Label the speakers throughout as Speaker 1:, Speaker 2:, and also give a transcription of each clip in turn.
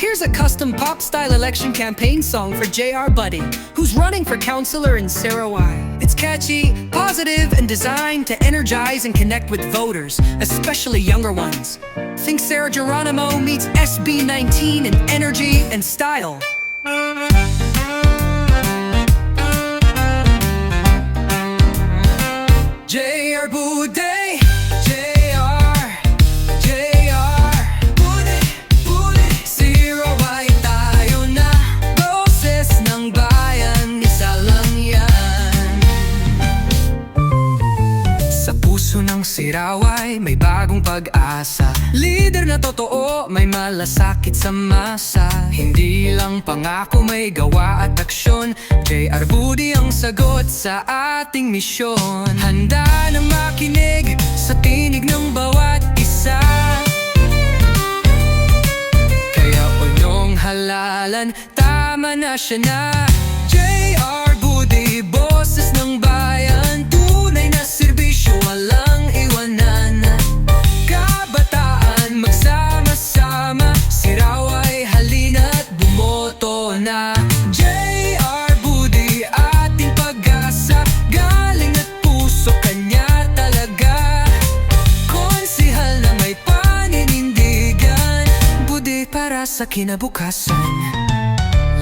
Speaker 1: Here's a custom pop style election campaign song for JR Buddy, who's running for councilor in Sarawai. It's catchy, positive, and designed to energize and connect with voters, especially younger ones. Think Sarah Geronimo meets SB19 in energy and style. JR Bude, siraway, may bagong pag-asa. Leader na totoo, may malasakit sa masa. Hindi lang pangako, may gawa at aksyon. JR Budi ang sagot sa ating misyon. Handa na makinig sa tinig ng bawat isa. Kaya unyong halalan, tama na siya na. JR Budi, boses ng bayan na JR Budi, ating pag-asa. Galing at puso, kanya talaga. Konsihal na may paninindigan. Budi para sa kinabukasan.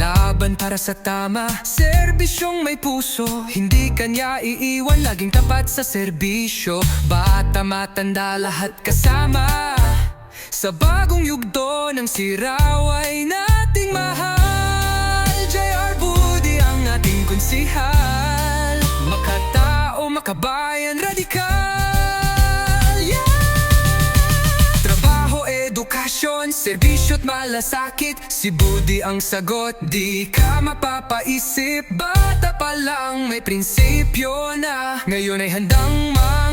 Speaker 1: Laban para sa tama. Serbisyong may puso. Hindi kanya iiwan Laging tapat sa serbisyo. Bata matanda lahat kasama. Sa bagong yugto ng siraway nating mahal konsihal Makatao, makabayan, radikal. Yeah! Trabaho, edukasyon, serbisyo't malasakit. Si Budi ang sagot, di ka mapapaisip. Bata pa lang may prinsipyo na. Ngayon ay handang manguna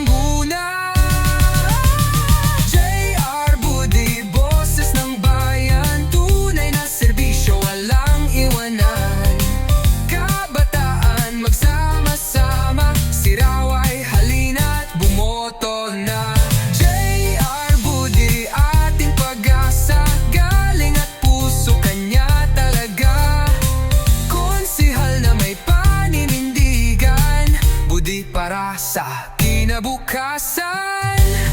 Speaker 1: di para sa kinabukasan.